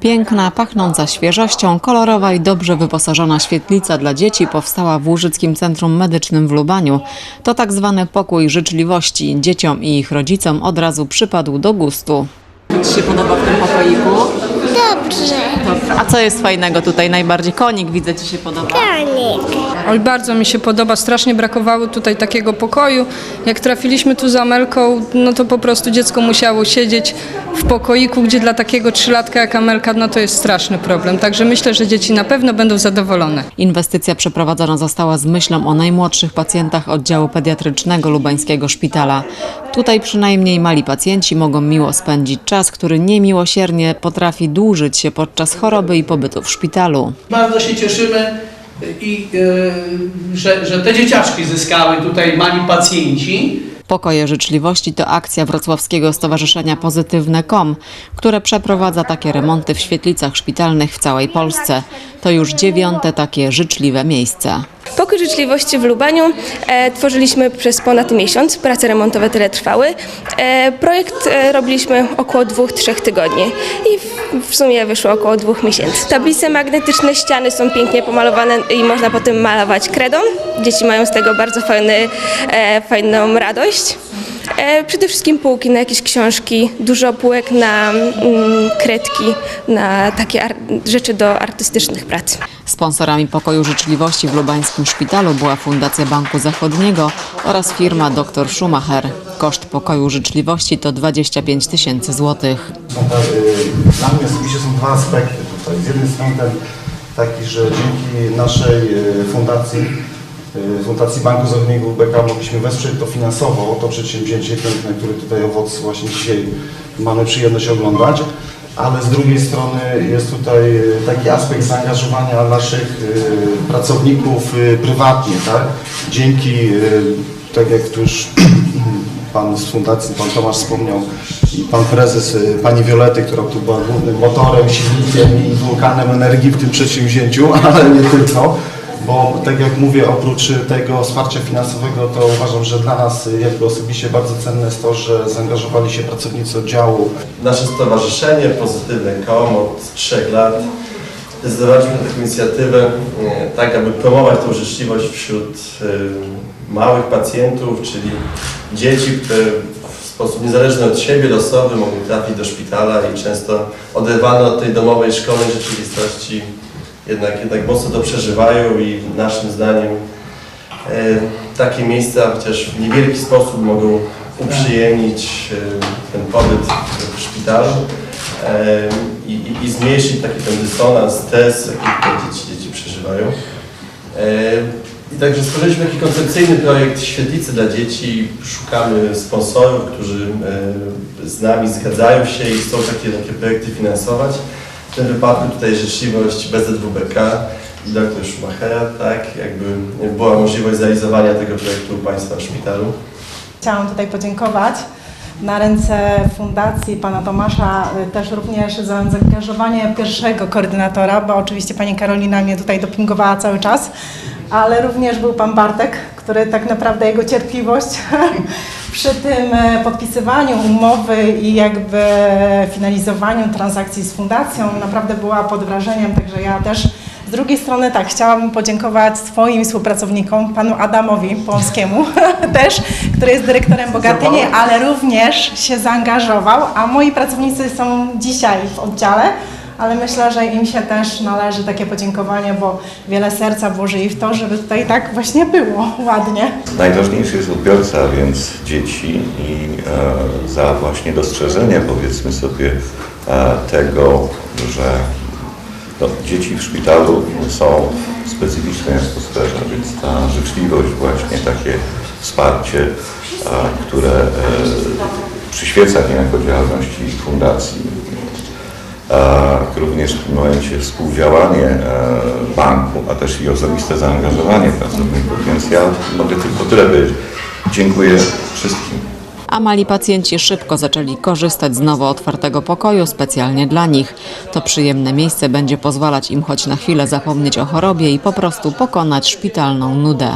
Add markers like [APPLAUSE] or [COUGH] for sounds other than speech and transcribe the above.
Piękna, pachnąca świeżością, kolorowa i dobrze wyposażona świetlica dla dzieci powstała w Łużyckim Centrum Medycznym w Lubaniu. To tak zwany pokój życzliwości. Dzieciom i ich rodzicom od razu przypadł do gustu. Ci się podoba w tym pokoiku? Dobrze. A co jest fajnego tutaj najbardziej? Konik widzę Ci się podoba. Kanik. Oj, bardzo mi się podoba. Strasznie brakowało tutaj takiego pokoju. Jak trafiliśmy tu z Amelką, no to po prostu dziecko musiało siedzieć w pokoiku, gdzie dla takiego trzylatka jak Amelka, no to jest straszny problem. Także myślę, że dzieci na pewno będą zadowolone. Inwestycja przeprowadzona została z myślą o najmłodszych pacjentach oddziału pediatrycznego Lubańskiego Szpitala. Tutaj przynajmniej mali pacjenci mogą miło spędzić czas, który niemiłosiernie potrafi dłużyć się podczas choroby i pobytu w szpitalu. Bardzo się cieszymy i e, że, że te dzieciaczki zyskały tutaj mali pacjenci. Pokoje Życzliwości to akcja Wrocławskiego Stowarzyszenia Pozytywne.com, które przeprowadza takie remonty w świetlicach szpitalnych w całej Polsce. To już dziewiąte takie życzliwe miejsce. Pokój Życzliwości w Lubaniu e, tworzyliśmy przez ponad miesiąc. Prace remontowe tyle trwały. E, projekt e, robiliśmy około dwóch, trzech tygodni i w, w sumie wyszło około dwóch miesięcy. Tablice magnetyczne, ściany są pięknie pomalowane i można potem malować kredą. Dzieci mają z tego bardzo fajny, e, fajną radość. E, przede wszystkim półki na jakieś książki, dużo półek na mm, kredki, na takie rzeczy do artystycznych prac. Sponsorami Pokoju Życzliwości w Lubańskim Szpitalu była Fundacja Banku Zachodniego oraz firma Dr Schumacher. Koszt Pokoju Życzliwości to 25 tysięcy złotych. Dla mnie osobiście są dwa aspekty tutaj. Z jednej strony ten taki, że dzięki naszej y, fundacji, y, Fundacji Banku Zachodniego UBK mogliśmy wesprzeć to finansowo, to przedsięwzięcie piękne, które tutaj owoc właśnie dzisiaj mamy przyjemność oglądać. Ale z drugiej strony jest tutaj y, taki aspekt zaangażowania naszych y, pracowników prywatnie, tak? Dzięki, tak jak tu już [CLEARS THROAT] Pan z fundacji, Pan Tomasz wspomniał i Pan Prezes, Pani Wiolety, która tu była głównym motorem, silnikiem i wulkanem energii w tym przedsięwzięciu, [LAUGHS] ale nie tylko, bo tak jak mówię, oprócz tego wsparcia finansowego, to uważam, że dla nas jakby osobiście bardzo cenne jest to, że zaangażowali się pracownicy oddziału. Nasze stowarzyszenie Pozytywne KOM od trzech lat zdecydowaliśmy na taką inicjatywę, e, tak aby promować tą życzliwość wśród e, małych pacjentów, czyli dzieci, które w sposób niezależny od siebie, losowy mogą trafić do szpitala i często oderwane od tej domowej szkolnej rzeczywistości jednak, jednak mocno to przeżywają i naszym zdaniem e, takie miejsca chociaż w niewielki sposób mogą uprzyjemnić e, ten pobyt w szpitalu e, i, i, i zmniejszyć taki ten dysonans, stres, jaki dzieci, dzieci przeżywają. I także stworzyliśmy taki koncepcyjny projekt świetlicy dla dzieci. Szukamy sponsorów, którzy z nami zgadzają się i chcą takie, takie projekty finansować. W tym wypadku tutaj życzliwość BZWBK i dr Schumachera, tak, jakby była możliwość zrealizowania tego projektu u Państwa w szpitalu. Chciałam tutaj podziękować na ręce Fundacji Pana Tomasza y, też również za zaangażowanie pierwszego koordynatora, bo oczywiście Pani Karolina mnie tutaj dopingowała cały czas, ale również był Pan Bartek, który tak naprawdę jego cierpliwość [LAUGHS] przy tym e, podpisywaniu umowy i jakby finalizowaniu transakcji z Fundacją naprawdę była pod wrażeniem, także ja też. Z drugiej strony tak, chciałabym podziękować swoim współpracownikom, panu Adamowi Płomskiemu [LAUGHS] też, który jest dyrektorem Bogatyni, ale również się zaangażował, a moi pracownicy są dzisiaj w oddziale, ale myślę, że im się też należy takie podziękowanie, bo wiele serca włożyli w to, żeby tutaj tak właśnie było ładnie. Najważniejszy jest odbiorca, więc dzieci i e, za właśnie dostrzeżenie powiedzmy sobie e, tego, że no, dzieci w szpitalu są w specyficznej atmosferze, więc ta życzliwość właśnie takie wsparcie, e, które e, przyświeca niejako działalności fundacji, również w tym momencie współdziałanie e, banku, a też i osobiste zaangażowanie pracowników, więc ja mogę tylko tyle powiedzieć. Dziękuję wszystkim. A mali pacjenci szybko zaczęli korzystać z nowo otwartego pokoju specjalnie dla nich. To przyjemne miejsce będzie pozwalać im choć na chwilę zapomnieć o chorobie i po prostu pokonać szpitalną nudę.